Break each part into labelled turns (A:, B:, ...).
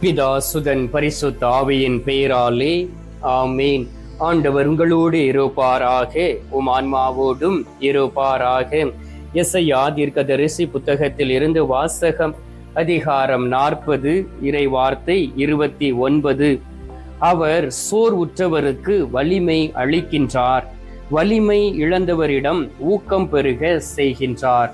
A: பிதா சுதன் பரிசுத்த ஆவியின் பெயராலே ஆமீன். ஆண்டவர் உங்களோடு இருப்பாராக உம் ஆன்மாவோடும் இருப்பாராக. எஸ்ஐயா தீர்க்கதரிசி புத்தகத்தில் இருந்து வாசகம் அதிகாரம் நாற்பது இறை வார்த்தை இருபத்தி ஒன்பது. அவர் சோர் உற்றவருக்கு வலிமை அளிக்கின்றார். வலிமை இழந்தவரிடம் ஊக்கம் பெருக செய்கின்றார்.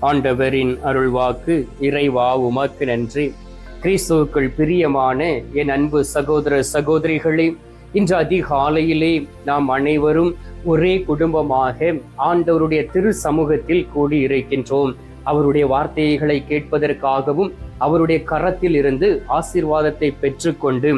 A: ஆண்டவரின் அருள்வாக்கு இறைவா உமக்கு நன்றி. கிறிஸ்துவுக்குள் பிரியமான என் அன்பு சகோதர சகோதரிகளே இன்று அதிகாலையிலே நாம் அனைவரும் ஒரே குடும்பமாக ஆண்டவருடைய திரு சமூகத்தில் கூடி இருக்கின்றோம் அவருடைய வார்த்தைகளை கேட்பதற்காகவும் அவருடைய கரத்தில் இருந்து ஆசீர்வாதத்தை பெற்றுக்கொண்டு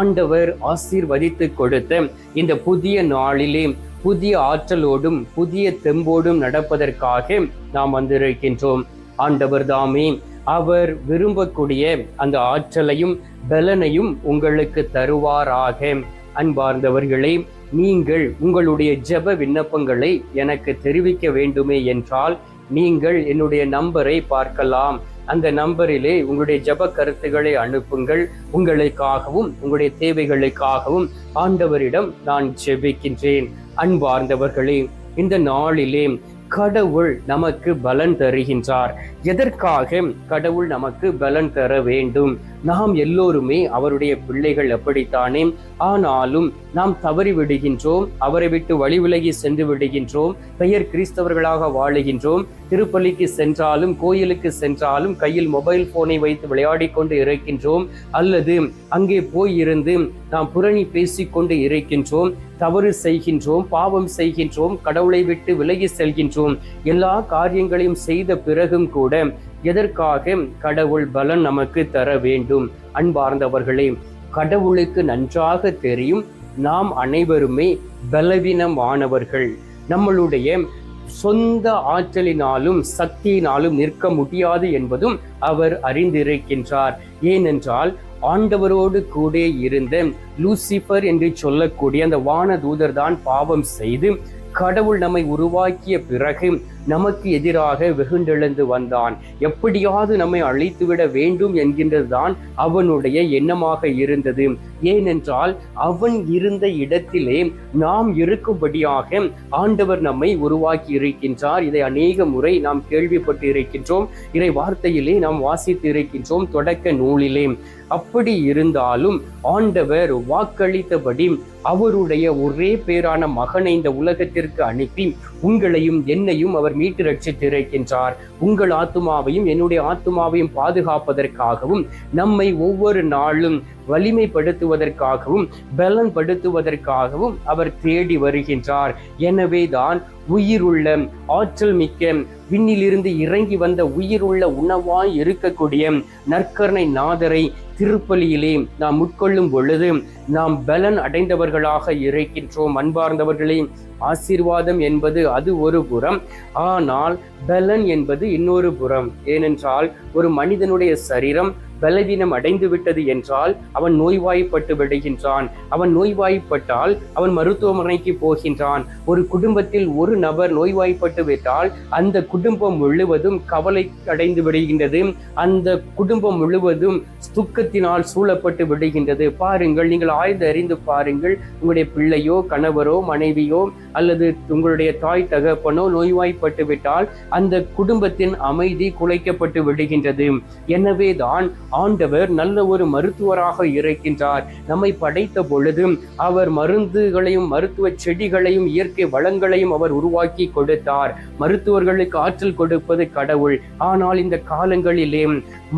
A: ஆண்டவர் ஆசீர்வதித்து கொடுத்த இந்த புதிய நாளிலே புதிய ஆற்றலோடும் புதிய தெம்போடும் நடப்பதற்காக நாம் வந்திருக்கின்றோம். ஆண்டவர் தாமே அவர் விரும்பக்கூடிய அந்த ஆற்றலையும் பலனையும் உங்களுக்கு தருவாராக. அன்பார்ந்தவர்களே நீங்கள் உங்களுடைய ஜெப விண்ணப்பங்களை எனக்கு தெரிவிக்க வேண்டுமே என்றால் நீங்கள் என்னுடைய நம்பரை பார்க்கலாம். அந்த நம்பரிலே உங்களுடைய ஜெப கருத்துக்களை அனுப்புங்கள். உங்களுக்காகவும் உங்களுடைய தேவைகளுக்காகவும் ஆண்டவரிடம் நான் ஜெபிக்கின்றேன். அன்பார்ந்தவர்களே இந்த நாளிலே கடவுள் நமக்கு பலன் தருகின்றார். எதற்காக கடவுள் நமக்கு பலன் தர வேண்டும்? நாம் எல்லோருமே அவருடைய பிள்ளைகள் அப்படித்தானே? ஆனாலும் நாம் தவறி விடுகின்றோம் அவரை விட்டு வழி விலகி சென்று விடுகின்றோம் பெயர் கிறிஸ்தவர்களாக வாழுகின்றோம் திருப்பலிக்கு சென்றாலும் கோயிலுக்கு சென்றாலும் கையில் மொபைல் போனை வைத்து விளையாடி கொண்டு இருக்கின்றோம் அல்லது அங்கே போய் இருந்து நாம் புரணி பேசிக்கொண்டு இருக்கின்றோம் தவறு செய்கின்றோம் பாவம் செய்கின்றோம் கடவுளை விட்டு விலகி செல்கின்றோம். எல்லா காரியங்களையும் செய்த பிறகும் கூட எதற்காக கடவுள் பலன் நமக்கு தர வேண்டும்? அன்பார்ந்தவர்களே கடவுளுக்கு நன்றாக தெரியும் நாம் அனைவருமே பலவீனமானவர்கள். நம்மளுடைய சொந்த ஆற்றலினாலும் சக்தியினாலும் நிற்க முடியாது என்பதும் அவர் அறிந்திருக்கின்றார். ஏனென்றால் ஆண்டவரோடு கூட இருந்த லூசிபர் என்று சொல்லக்கூடிய அந்த வானதூதர் தான் பாவம் செய்து கடவுள் நம்மை உருவாக்கிய பிறகு நமக்கு எதிராக வெகுண்டெழுந்து வந்தான். எப்படியாவது நம்மை அழைத்துவிட வேண்டும் என்கின்றதுதான் அவனுடைய எண்ணமாக இருந்தது. ஏனென்றால் அவன் இருந்த இடத்திலே நாம் இருக்கும்படியாக ஆண்டவர் நம்மை உருவாக்கி இருக்கின்றார் இதை அநேக முறை நாம் கேள்விப்பட்டு இருக்கின்றோம் இதை வார்த்தையிலே நாம் வாசித்து இருக்கின்றோம் தொடக்க நூலிலே. அப்படி இருந்தாலும் ஆண்டவர் வாக்களித்தபடி அவருடைய ஒரே பேரான மகனை இந்த உலகத்திற்கு அனுப்பி உங்களையும் என்னையும் அவர் மீட்டு ரட்சித்திருக்கின்றார் உங்கள் ஆத்துமாவையும் என்னுடைய ஆத்துமாவையும் பாதுகாப்பதற்காகவும் நம்மை ஒவ்வொரு நாளும் வலிமைப்படுத்துவதற்காகவும் பலன்படுத்துவதற்காகவும் அவர் தேடி வருகின்றார். எனவே தான் உயிருள்ள ஆற்றல் மிக்க விண்ணிலிருந்து இறங்கி வந்த உயிருள்ள உணவாய் இருக்கக்கூடிய நற்கரணை நாதரை திருப்பலியிலே நாம் உட்கொள்ளும் பொழுது நாம் பலன் அடைந்தவர்களாக இருக்கின்றோம். அன்பார்ந்தவர்களே ஆசீர்வாதம் என்பது அது ஒரு புறம் ஆனால் பலன் என்பது இன்னொரு புறம். ஏனென்றால் ஒரு மனிதனுடைய சரீரம் பலவீனம் அடைந்து விட்டது என்றால் அவன் நோய்வாய்ப்பட்டு விடுகின்றான். அவன் நோய்வாய்ப்பட்டால் அவன் மருத்துவமனைக்கு போகின்றான். ஒரு குடும்பத்தில் ஒரு நபர் நோய்வாய்ப்பட்டு விட்டால் அந்த குடும்பம் முழுவதும் கவலை அடைந்து விடுகின்றது. அந்த குடும்பம் முழுவதும் துக்கத்தினால் சூழப்பட்டு விடுகின்றது. பாருங்கள் நீங்கள் ஆய்ந்து அறிந்து பாருங்கள். உங்களுடைய பிள்ளையோ கணவரோ மனைவியோ அல்லது உங்களுடைய தாய் தகப்பனோ நோய்வாய்ப்பட்டு விட்டால் அந்த குடும்பத்தின் அமைதி குலைக்கப்பட்டு விடுகின்றது. எனவே தான் ஆண்டவர் நல்ல ஒரு மருத்துவராக இருக்கின்றார். நம்மை படைத்த பொழுது அவர் மருந்துகளையும் மருத்துவ செடிகளையும் இயற்கை வளங்களையும் அவர் உருவாக்கி கொடுத்தார். மருத்துவர்களுக்கு ஆற்றல் கொடுப்பது கடவுள். ஆனால் இந்த காலங்களிலே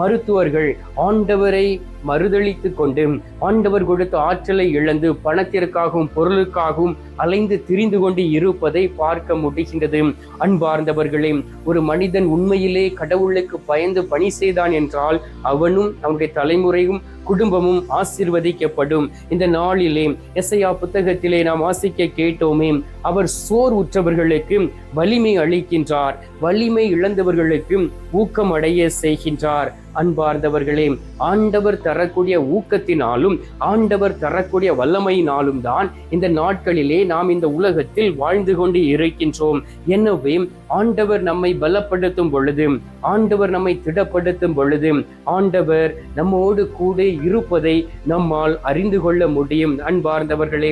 A: மருத்துவர்கள் ஆண்டவரை மறுதளித்து கொண்டு ஆண்டவர் கொடுத்த ஆற்றலை இழந்து பணத்திற்காகவும் பொருளுக்காகவும் அலைந்து திரிந்து கொண்டு இருப்பதை பார்க்க முடிகின்றது. அன்பார்ந்தவர்களே ஒரு மனிதன் உண்மையிலே கடவுளுக்கு பயந்து பணி செய்தான் என்றால் அவனும் அவனுடைய தலைமுறையும் குடும்பமும் ஆசிர்வதிக்கப்படும். இந்த நாளிலே எஸ்ஐயா புத்தகத்திலே நாம் வாசிக்க கேட்டோமே அவர் சோர் உற்றவர்களுக்கு வலிமை அளிக்கின்றார். வலிமை இழந்தவர்களுக்கு ஊக்கம் அடைய செய்கின்றார். அன்பார்ந்தவர்களே ஆண்டவர் தரக்கூடிய ஊக்கத்தினாலும் ஆண்டவர் தரக்கூடிய வல்லமையினாலும் தான் இந்த நாட்களிலே நாம் இந்த உலகத்தில் வாழ்ந்து கொண்டு இருக்கின்றோம். எனவே ஆண்டவர் நம்மை பலப்படுத்தும் பொழுது ஆண்டவர் நம்மை திடப்படுத்தும் பொழுது ஆண்டவர் நம்மோடு கூட இருப்பதை நம்மால் அறிந்து கொள்ள முடியும். அன்பார்ந்தவர்களே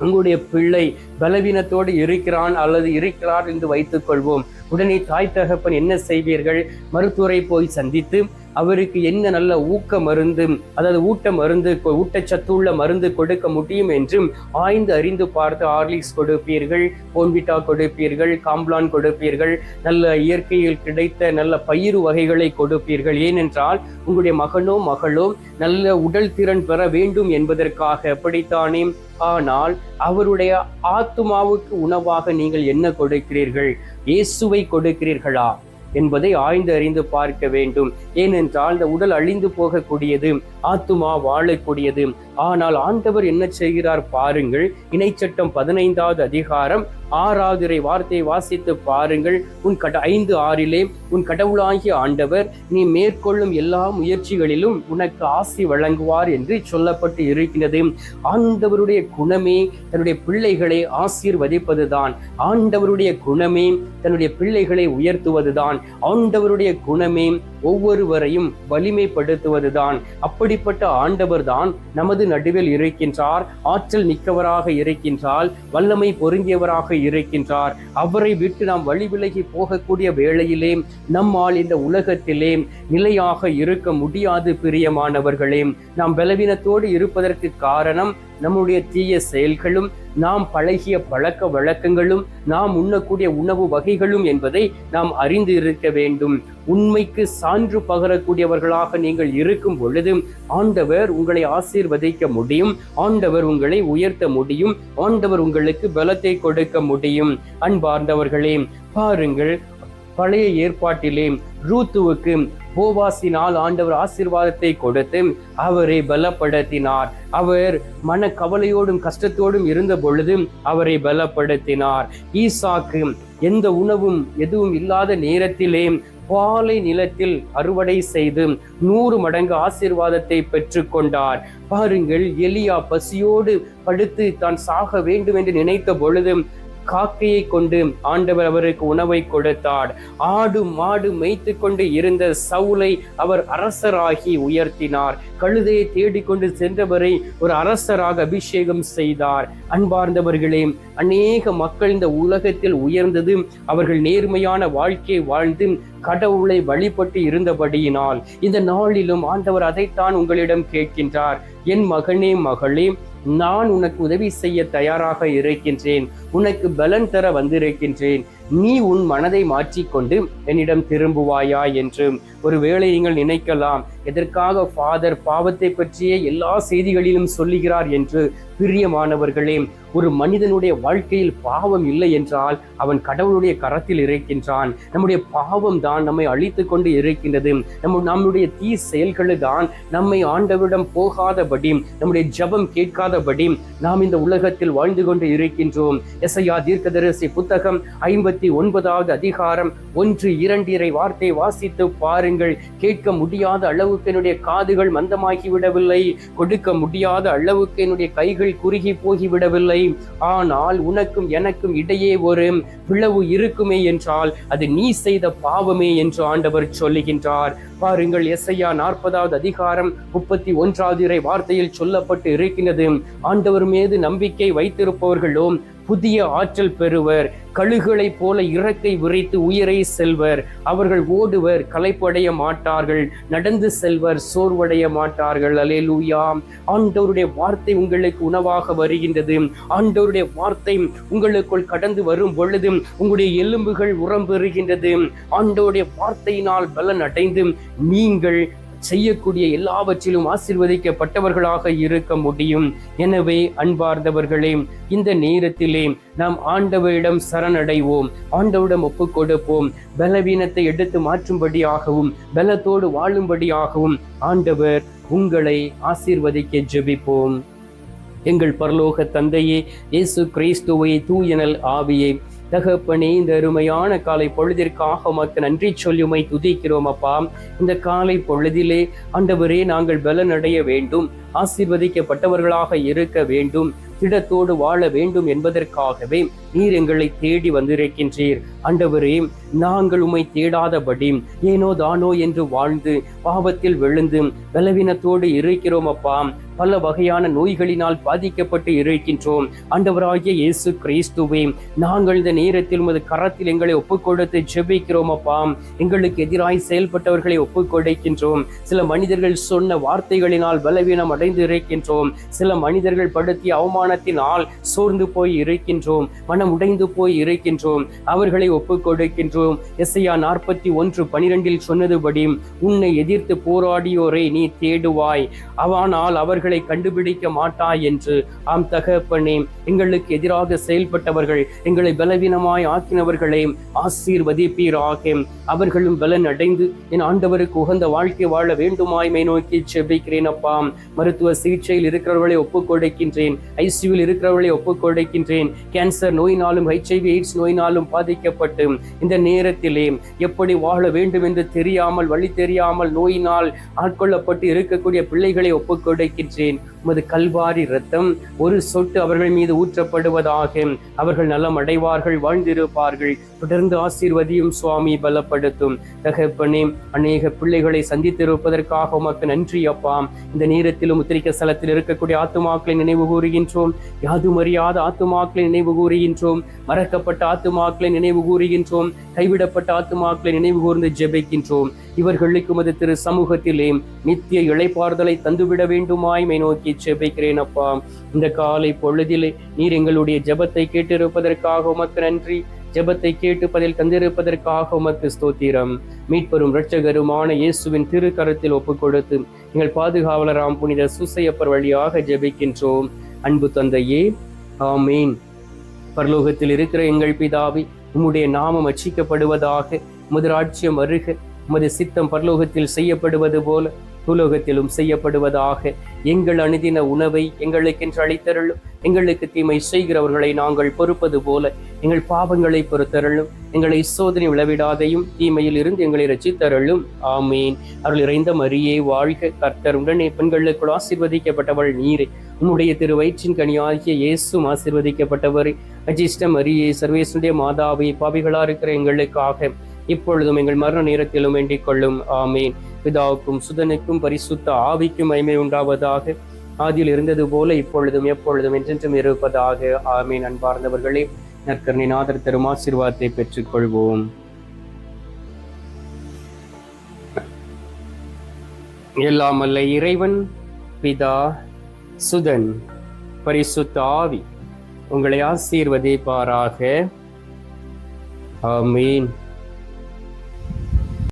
A: உங்களுடைய பிள்ளை பலவீனத்தோடு இருக்கிறான் அல்லது இருக்கிறார் என்று வைத்துக் கொள்வோம் உடனே தாய் தகப்பன் என்ன செய்வீர்கள்? மருத்துவரை போய் சந்தித்து அவருக்கு என்ன நல்ல ஊக்க மருந்து அதாவது ஊட்ட மருந்து ஊட்டச்சத்துள்ள மருந்து கொடுக்க முடியும் என்றும் ஆய்ந்து அறிந்து பார்த்து ஆர்லிக்ஸ் கொடுப்பீர்கள் போன்விட்டா கொடுப்பீர்கள் காம்ப்ளான் கொடுப்பீர்கள் நல்ல இயற்கையில் கிடைத்த நல்ல பயிறு வகைகளை கொடுப்பீர்கள். ஏனென்றால் உங்களுடைய மகனோ மகளோ நல்ல உடல் திறன் பெற வேண்டும் என்பதற்காக எப்படித்தானே ஆனால் அவருடைய ஆத்மாவுக்கு உணவாக நீங்கள் என்ன கொடுக்கிறீர்கள்? இயேசுவை கொடுக்கிறீர்களா? என்பதை ஆய்ந்து அறிந்து பார்க்க வேண்டும். ஏனென்றால் இந்த உடல் அழிந்து போகக்கூடியது ஆத்துமா வாழக்கூடியது. ஆனால் ஆண்டவர் என்ன செய்கிறார் பாருங்கள் இணைச்சட்டம் பதினைந்தாவது அதிகாரம் ஆறாவது வார்த்தையை வாசித்து பாருங்கள். உன் கட ஐந்து ஆறிலே உன் கடவுளாகிய ஆண்டவர் நீ மேற்கொள்ளும் எல்லா முயற்சிகளிலும் உனக்கு ஆசி வழங்குவார் என்று சொல்லப்பட்டு இருக்கின்றது. ஆண்டவருடைய குணமே தன்னுடைய பிள்ளைகளை ஆசீர்வதிப்பதுதான். ஆண்டவருடைய குணமே தன்னுடைய பிள்ளைகளை உயர்த்துவதுதான். ஆண்டவருடைய குணமே ஒவ்வொருவரையும் வலிமைப்படுத்துவதுதான். அப்படிப்பட்ட ஆண்டவர் தான் நமது நடுவில் இருக்கின்றார். ஆற்றல் மிக்கவராக இருக்கின்றார். வல்லமை பொருந்தியவராக இருக்கின்றார். அவரை விட்டு நாம் வழி விலகி போகக்கூடிய வேளையிலே நம்மால் இந்த உலகத்திலே நிலையாக இருக்க முடியாது பிரியமானவர்களே. நாம் பலவீனத்தோடு இருப்பதற்கு காரணம் நம்முடைய தீய செயல்களும் நாம் பழகிய பழக்க வழக்கங்களும் நாம் உண்ணக்கூடிய உணவு வகைகளும் என்பதை நாம் அறிந்து இருக்க வேண்டும். உண்மைக்கு சான்று பகரக்கூடியவர்களாக நீங்கள் இருக்கும் பொழுது ஆண்டவர் உங்களை ஆசீர்வதிக்க முடியும் ஆண்டவர் உங்களை உயர்த்த முடியும் ஆண்டவர் உங்களுக்கு பலத்தை கொடுக்க முடியும். அன்பார்ந்தவர்களே பாருங்கள் பழைய ஏற்பாட்டிலே ரூத்துவுக்கு போவாசினால் ஆண்டவர் ஆசீர்வாதத்தை கொடுத்து அவரை பலப்படுத்தினார். அவர் மன கவலையோடும் கஷ்டத்தோடும் இருந்த பொழுது அவரை பலப்படுத்தினார். ஈசாக்கு எந்த உணவும் எதுவும் இல்லாத நேரத்திலே பாலை நிலத்தில் அறுவடை செய்து நூறு மடங்கு ஆசீர்வாதத்தை பெற்றுக்கொண்டார். பாருங்கள் எலியா பசியோடு படுத்து தான் சாக வேண்டும் என்று நினைத்த பொழுது காக்கையை கொண்டு ஆண்டவர் அவருக்கு உணவை கொடுத்தார். ஆடு மாடு மேய்த்து கொண்டு இருந்த சவுலை அவர் அரசராகி உயர்த்தினார். கழுதையை தேடிக்கொண்டு சென்றவரை ஒரு அரசராக அபிஷேகம் செய்தார். அன்பார்ந்தவர்களே அநேக மக்கள் இந்த உலகத்தில் உயர்ந்தது அவர்கள் நேர்மையான வாழ்க்கையை வாழ்ந்து கடவுளை வழிபட்டு இருந்தபடியினால். இந்த நாளிலும் ஆண்டவர் அதைத்தான் உங்களிடம் கேட்கின்றார். என் மகனே மகளே நான் உனக்கு உதவி செய்ய தயாராக இருக்கின்றேன். உனக்கு பலன் தர வந்திருக்கின்றேன். நீ உன் மனதை மாற்றிக்கொண்டு என்னிடம் திரும்புவாயா என்று ஒருவேளை நீங்கள் நினைக்கலாம். எதற்காக ஃபாதர் பாவத்தை பற்றிய எல்லா செய்திகளிலும் சொல்லுகிறார் என்று பிரியமானவர்களே ஒரு மனிதனுடைய வாழ்க்கையில் பாவம் இல்லை என்றால் அவன் கடவுளுடைய கரத்தில் இருக்கின்றான் நம்முடைய பாவம் தான் நம்மை அழித்து கொண்டு இருக்கின்றது நம்ம நம்முடைய தீ செயல்களை தான் நம்மை ஆண்டவரிடம் போகாதபடி நம்முடைய ஜபம் கேட்காதபடி நாம் இந்த உலகத்தில் வாழ்ந்து கொண்டு இருக்கின்றோம் எஸ்ஐயா தீர்க்கதரிசி புத்தகம் ஐம்பத்தி ஒன்பதாவது அதிகாரம் ஒன்று இரண்டிரை வார்த்தை வாசித்து பாருங்கள். கேட்க முடியாத அளவுக்கு என்னுடைய காதுகள் மந்தமாகி விடவில்லை கொடுக்க முடியாத அளவுக்கு என்னுடைய கைகள் குறுகி போகிவிடவில்லை. ஆனால் உனக்கும் எனக்கும் இடையே ஒரு பிளவு இருக்குமே என்றால் அது நீ செய்த பாவமே என்று ஆண்டவர் சொல்லுகின்றார். பாருங்கள் எஸ்ஐயா நாற்பதாவது அதிகாரம் முப்பத்தி ஒன்றாவது இறை வார்த்தையில் சொல்லப்பட்டு இருக்கின்றது. ஆண்டவர் மீது நம்பிக்கை வைத்திருப்பவர்களும் புதிய ஆற்றல் பெறுவர். கழுகுகளைப் போல இறக்கை விரைத்து உயிரை செல்வர். அவர்கள் ஓடுவர் களைப்படைய மாட்டார்கள் நடந்து செல்வர் சோர்வடைய மாட்டார்கள். அலேலூயா ஆண்டவருடைய வார்த்தை உங்களுக்கு உணவாக வருகின்றது. ஆண்டவருடைய வார்த்தை உங்களுக்குள் கடந்து வரும் பொழுது உங்களுடைய எலும்புகள் உரம் பெறுகின்றது ஆண்டவருடைய வார்த்தையினால் பலன் அடைந்து நீங்கள் செய்யக்கூடிய எல்லாவற்றிலும் ஆசிர்வதிக்கப்பட்டவர்களாக இருக்க முடியும். எனவே அன்பார்ந்தவர்களே இந்த நேரத்திலே நாம் ஆண்டவரிடம் சரணடைவோம். ஆண்டவரிடம் ஒப்பு கொடுப்போம் பலவீனத்தை எடுத்து மாற்றும்படியாகவும் பலத்தோடு வாழும்படியாகவும் ஆண்டவர் உங்களை ஆசீர்வதிக்க ஜெபிப்போம். எங்கள் பரலோக தந்தையே இயேசு கிறிஸ்துவை தூயனல் ஆவியே தகப்பனே இந்த அருமையான காலை பொழுதிற்காக உமக்கு நன்றி சொல்லி உமை துதிக்கிறோம் அப்பா. இந்த காலை பொழுதிலே ஆண்டவரே நாங்கள் பலனடைய வேண்டும் ஆசீர்வதிக்கப்பட்டவர்களாக இருக்க வேண்டும் திடத்தோடு வாழ வேண்டும் என்பதற்காகவே நீர் எங்களை தேடி வந்திருக்கின்றீர். அண்டவரே நாங்கள் உம்மை தேடாதபடி ஏனோ தானோ என்று வாழ்ந்து பாவத்தில் விழுந்து பலவீனத்தோடு இருக்கிறோம் அப்பா. பல வகையான நோய்களினால் பாதிக்கப்பட்டு இருக்கின்றோம். ஆண்டவராகிய இயேசு கிறிஸ்துவே நாங்கள் இந்த நேரத்தில் உமது கரத்தில் எங்களை ஒப்புக்கொடுத்து ஜெபிக்கிறோம் அப்பா. எங்களுக்கு எதிராய் செயல்பட்டவர்களை ஒப்புக் கொடுக்கின்றோம் சில மனிதர்கள் சொன்ன வார்த்தைகளினால் பலவீனம் அடைந்து இருக்கின்றோம் சில மனிதர்கள் படுத்திய அவமானத்தினால் சோர்ந்து போய் இருக்கின்றோம். மனம் உடைந்து போய் இருக்கின்றோம். அவர்களை ஒப்புக்கொடுக்கின்றோம். எஸ்ஐயா நாற்பத்தி ஒன்று பனிரெண்டில் சொன்னதுபடி உன்னை எதிர்த்து போராடியோரை நீ தேடுவாய். ஆனால் அவர்கள் கண்டுபிடிக்க மாட்டாய் என்று ஆம் தகப்பனே எங்களுக்கு எதிராக செயல்பட்டவர்கள் எங்களை பலவீனமாய் ஆக்கினவர்களை ஆசீர்வதிப்பீராக. அவர்களும் பலன் அடைந்து என் ஆண்டவருக்கு உகந்த வாழ்க்கை வாழ வேண்டுமாய்மை நோக்கி செபிக்கிறேன் அப்பா. மருத்துவ சிகிச்சையில் இருக்கிறவர்களை ஒப்புக் கொடுக்கின்றேன் ஐசியூவில் இருக்கிறவர்களை ஒப்புக் கொடுக்கின்றேன். கேன்சர் நோயினாலும் ஹெச்ஐவி எய்ட்ஸ் நோயினாலும் பாதிக்கப்பட்டு இந்த நேரத்திலே எப்படி வாழ வேண்டும் என்று தெரியாமல் வழி தெரியாமல் நோயினால் ஆட்கொள்ளப்பட்டு இருக்கக்கூடிய பிள்ளைகளை ஒப்புக் கொடுக்கின்றேன். உமது கல்வாரி இரத்தம் ஒரு சொட்டு அவர்கள் மீது ஊற்றப்படுவதாக. அவர்கள் நலம் அடைவார்கள் வாழ்ந்திருப்பார்கள். தொடர்ந்து ஆசீர்வதியும் சுவாமி பலப்படுத்தும். தகப்பனே அநேக பிள்ளைகளை சந்தித்திருப்பதற்காக உமக்கு நன்றி அப்பா. இந்த நேரத்திலும் உத்திரிக்க ஸ்தலத்தில் இருக்கக்கூடிய ஆத்துமாக்களை நினைவு கூறுகின்றோம். யாதும் அறியாத ஆத்துமாக்களை நினைவு கூறுகின்றோம். மறக்கப்பட்ட ஆத்துமாக்களை நினைவு கூறுகின்றோம். கைவிடப்பட்ட ஆத்துமாக்களை நினைவு கூர்ந்து ஜெபிக்கின்றோம். இவர்களுக்கு மது திரு சமூகத்திலே நித்திய இளைப்பாறுதலை தந்துவிட வேண்டுமாய். மை நோக்கி செபிக்கிறேன் அப்பா இந்த காலை பொழுதிலே நீர் எங்களுடைய ஜெபத்தை கேட்டிருப்பதற்காக உமக்கு நன்றி. ஜெபத்தை கேட்டு பதில் தந்திருப்பதற்காக உமக்கு ஸ்தோத்திரம். மீட்பெரும் இரட்சகருமான இயேசுவின் திருக்கரத்தில் ஒப்பு கொடுத்து எங்கள் பாதுகாவலராம் புனித சுசையப்பர் வழியாக ஜெபிக்கின்றோம். அன்பு தந்தையே ஆமீன். பரலோகத்தில் இருக்கிற எங்கள் பிதாவி உம்முடைய நாமம் அச்சிக்கப்படுவதாக உமது ராட்சியம் அருக உமது சித்தம் பரலோகத்தில் செய்யப்படுவது போல பூலோகத்திலும் செய்யப்படுவதாக எங்கள் அணுதின உணவை எங்களுக்கென்று அளித்தருளும். எங்களுக்கு தீமை செய்கிறவர்களை நாங்கள் பொறுப்பது போல எங்கள் பாவங்களை பொறுத்தருளும். எங்களை சோதனை விளவிடாதையும் தீமையில் இருந்து எங்களை ரசித்தருளும் ஆமீன். அருள் இறைந்த மரியே வாழ்க கர்த்தர். உடனே பெண்களுக்குள் ஆசீர்வதிக்கப்பட்டவள் நீரே. உம்முடைய திரு வயிற்றின் கனியாகிய இயேசும் ஆசிர்வதிக்கப்பட்டவர். அஜிஷ்ட மரியே சர்வேசுடைய மாதாவை பாவிகளா இருக்கிற எங்களுக்காக இப்பொழுதும் எங்கள் மரண நேரத்திலும் வேண்டிக் கொள்ளும். ஆமீன். பிதாவுக்கும் சுதனுக்கும் பரிசுத்த ஆவிக்கும் மைமை உண்டாவதாக. ஆதியில் இருந்தது போல இப்பொழுதும் எப்பொழுதும் என்றென்றும் இருப்பதாக. ஆமீன். அன்பார்ந்தவர்களே நற்கரணி நாதர் தரும் ஆசீர்வாதத்தை பெற்றுக்கொள்வோம். எல்லாம் அல்ல இறைவன் பிதா சுதன் பரிசுத்த ஆவி உங்களை ஆசீர்வதிப்பாராக. ஆமீன்.